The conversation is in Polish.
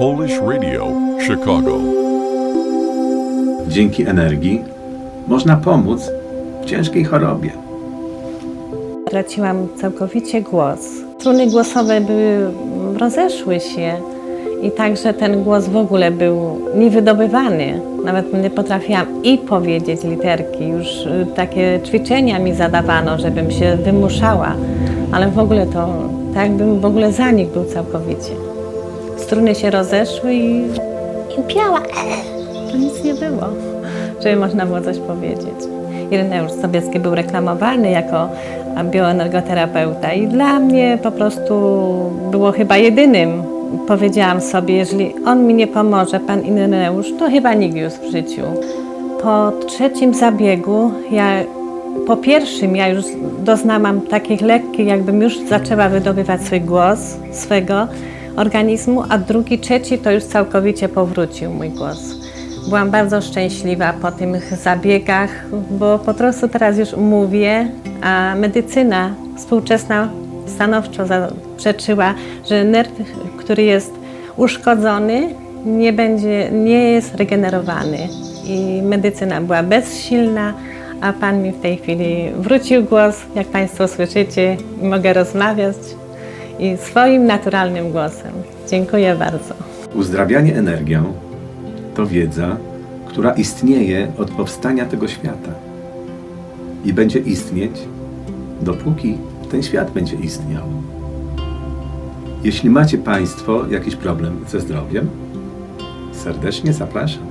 Polish Radio, Chicago. Dzięki energii można pomóc w ciężkiej chorobie. Traciłam całkowicie głos. Struny głosowe były, rozeszły się i także ten głos w ogóle był niewydobywany. Nawet nie potrafiłam i powiedzieć literki. Już y, takie ćwiczenia mi zadawano, żebym się wymuszała, ale w ogóle to tak jakbym w ogóle zanik był całkowicie. Struny się rozeszły i, i piała. To nic nie było, żeby można było coś powiedzieć. Ireneusz Sobieski był reklamowany jako bioenergoterapeuta i dla mnie po prostu było chyba jedynym. Powiedziałam sobie, jeżeli on mi nie pomoże, pan Ireneusz, to chyba nikt już w życiu. Po trzecim zabiegu, ja po pierwszym ja już doznałam takich lekkich, jakbym już zaczęła wydobywać swój głos, swego organizmu, a drugi, trzeci to już całkowicie powrócił mój głos. Byłam bardzo szczęśliwa po tych zabiegach, bo po prostu teraz już mówię, a medycyna współczesna stanowczo zaprzeczyła, że nerw, który jest uszkodzony, nie, będzie, nie jest regenerowany. I medycyna była bezsilna, a Pan mi w tej chwili wrócił głos, jak Państwo słyszycie, mogę rozmawiać i swoim naturalnym głosem. Dziękuję bardzo. Uzdrawianie energią to wiedza, która istnieje od powstania tego świata i będzie istnieć, dopóki ten świat będzie istniał. Jeśli macie Państwo jakiś problem ze zdrowiem, serdecznie zapraszam.